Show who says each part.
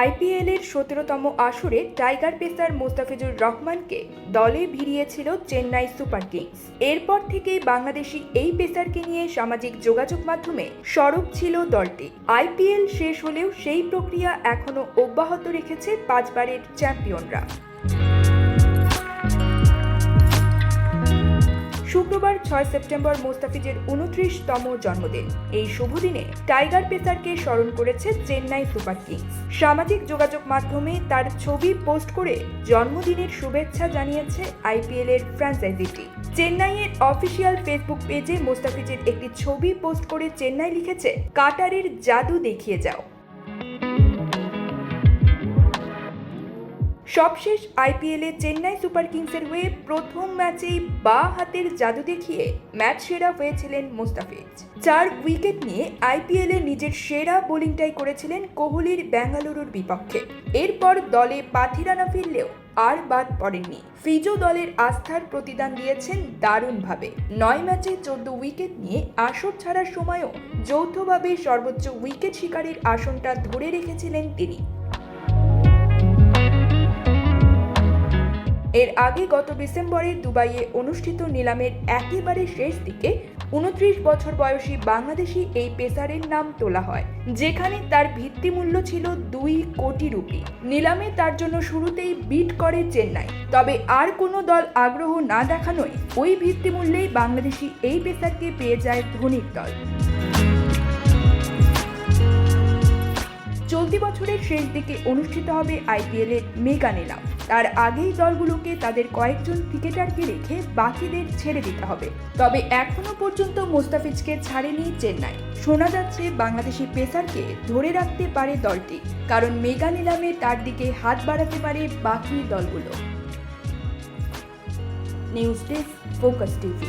Speaker 1: IPL এর সতেরোতম আসরে টাইগার পেসার মোস্তাফিজুর রহমানকে দলে ভিড়িয়েছিল চেন্নাই সুপার কিংস। এরপর থেকেই বাংলাদেশি এই পেসারকে নিয়ে সামাজিক যোগাযোগ মাধ্যমে সরব ছিল দলটি। আইপিএল শেষ হলেও সেই প্রক্রিয়া এখনও অব্যাহত রেখেছে পাঁচবারের চ্যাম্পিয়নরা। শুক্রবার ছয় সেপ্টেম্বর মোস্তাফিজের উনত্রিশতম জন্মদিন। এই শুভ দিনে টাইগার পেসারকে স্মরণ করেছে চেন্নাই সুপার কিংস। সামাজিক যোগাযোগ মাধ্যমে তার ছবি পোস্ট করে জন্মদিনের শুভেচ্ছা জানিয়েছে আইপিএল এর ফ্র্যাঞ্চাইজিটি। চেন্নাইয়ের অফিসিয়াল ফেসবুক পেজে মোস্তাফিজের একটি ছবি পোস্ট করে চেন্নাই লিখেছে, কাটারের জাদু দেখিয়ে যাও। সবশেষ আইপিএলে চেন্নাই সুপার কিংসের হয়ে প্রথম ম্যাচেই বা হাতের জাদু দেখিয়ে ম্যাচ সেরা হয়েছিলেন মোস্তাফিজ। চার উইকেট নিয়ে আইপিএলে নিজের সেরা বোলিংটাই করেছিলেন কোহলির বেঙ্গালুরুর বিপক্ষে। এরপর দলে পাথিরানা ফিরলেও আর বাদ পড়েননি। ফিজো দলের আস্থার প্রতিদান দিয়েছেন দারুণভাবে। নয় ম্যাচে চোদ্দ উইকেট নিয়ে আসর ছাড়ার সময়ও যৌথভাবে সর্বোচ্চ উইকেট শিকারীর আসনটা ধরে রেখেছিলেন তিনি। এর আগে গত ডিসেম্বরে দুবাইয়ে অনুষ্ঠিত নিলামের একেবারে শেষ দিকে উনত্রিশ বছর বয়সী বাংলাদেশি এই পেসারের নাম তোলা হয়, যেখানে তার ভিত্তিমূল্য ছিল দুই কোটি রুপি। নিলামে তার জন্য শুরুতেই বিট করে চেন্নাই, তবে আর কোনো দল আগ্রহ না দেখানোয় ওই ভিত্তিমূল্যেই বাংলাদেশি এই পেসারকে পেয়ে যায় ধোনির দল। চলতি বছরের শেষ দিকে অনুষ্ঠিত হবে আইপিএল এর মেগা নিলাম। তার আগেই দলগুলোকে তাদের কয়েকজন ক্রিকেটারকে রেখে বাকিদের ছেড়ে দিতে হবে। তবে এখনও পর্যন্ত মোস্তাফিজকে ছাড়েনি চেন্নাই। শোনা যাচ্ছে বাংলাদেশি পেসারকে ধরে রাখতে পারে দলটি, কারণ মেগা নিলামে তার দিকে হাত বাড়াতে পারে বাকি দলগুলো। News desk, focus TV.